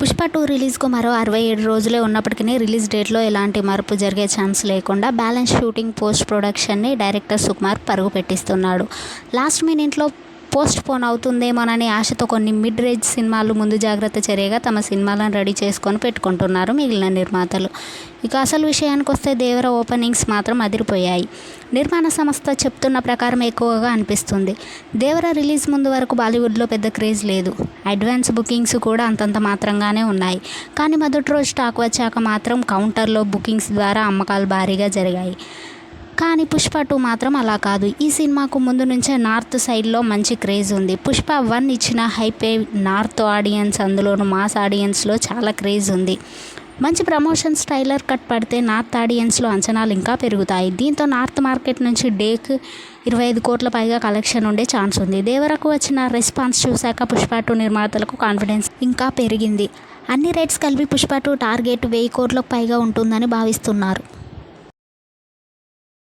Pushpa two రిలీజ్కు మరో అరవై ఏడు రోజులే ఉన్నప్పటికీ రిలీజ్ డేట్లో ఎలాంటి మార్పు జరిగే ఛాన్స్ లేకుండా బ్యాలెన్స్ షూటింగ్ పోస్ట్ ప్రొడక్షన్ని డైరెక్టర్ సుకుమార్ పరుగు పెట్టిస్తున్నాడు. లాస్ట్ మినిట్లో పోస్ట్ పోన్ అవుతుందేమోననే ఆశతో కొన్ని మిడ్ రేంజ్ సినిమాలు ముందు జాగ్రత్త చర్యగా తమ సినిమాలను రెడీ చేసుకొని పెట్టుకుంటున్నారు మిగిలిన నిర్మాతలు. ఇక అసలు విషయానికి వస్తే దేవర ఓపెనింగ్స్ మాత్రం అదిరిపోయాయి. నిర్మాణ సంస్థ చెప్తున్న ప్రకారం ఎక్కువగా అనిపిస్తుంది. దేవర రిలీజ్ ముందు వరకు బాలీవుడ్లో పెద్ద క్రేజ్ లేదు. అడ్వాన్స్ బుకింగ్స్ కూడా అంతంత మాత్రంగానే ఉన్నాయి. కానీ మొదటి రోజు స్టాక్ వచ్చాక మాత్రం కౌంటర్లో బుకింగ్స్ ద్వారా అమ్మకాలు భారీగా జరిగాయి. కానీ పుష్ప టూ మాత్రం అలా కాదు. ఈ సినిమాకు ముందు నుంచే నార్త్ సైడ్లో మంచి క్రేజ్ ఉంది. పుష్ప వన్ ఇచ్చిన హైపే నార్త్ ఆడియన్స్ అందులోనూ మాస్ ఆడియన్స్లో చాలా క్రేజ్ ఉంది. మంచి ప్రమోషన్ స్టైలర్ కట్ పడితే నార్త్ ఆడియన్స్లో అంచనాలు ఇంకా పెరుగుతాయి. దీంతో నార్త్ మార్కెట్ నుంచి డేకు ఇరవై ఐదు కోట్ల పైగా కలెక్షన్ ఉండే ఛాన్స్ ఉంది. దేవరకు వచ్చిన రెస్పాన్స్ చూశాక పుష్ప టూ నిర్మాతలకు కాన్ఫిడెన్స్ ఇంకా పెరిగింది. అన్ని రేట్స్ కలిపి పుష్ప టూ టార్గెట్ వెయ్యి కోట్లకు పైగా ఉంటుందని భావిస్తున్నారు.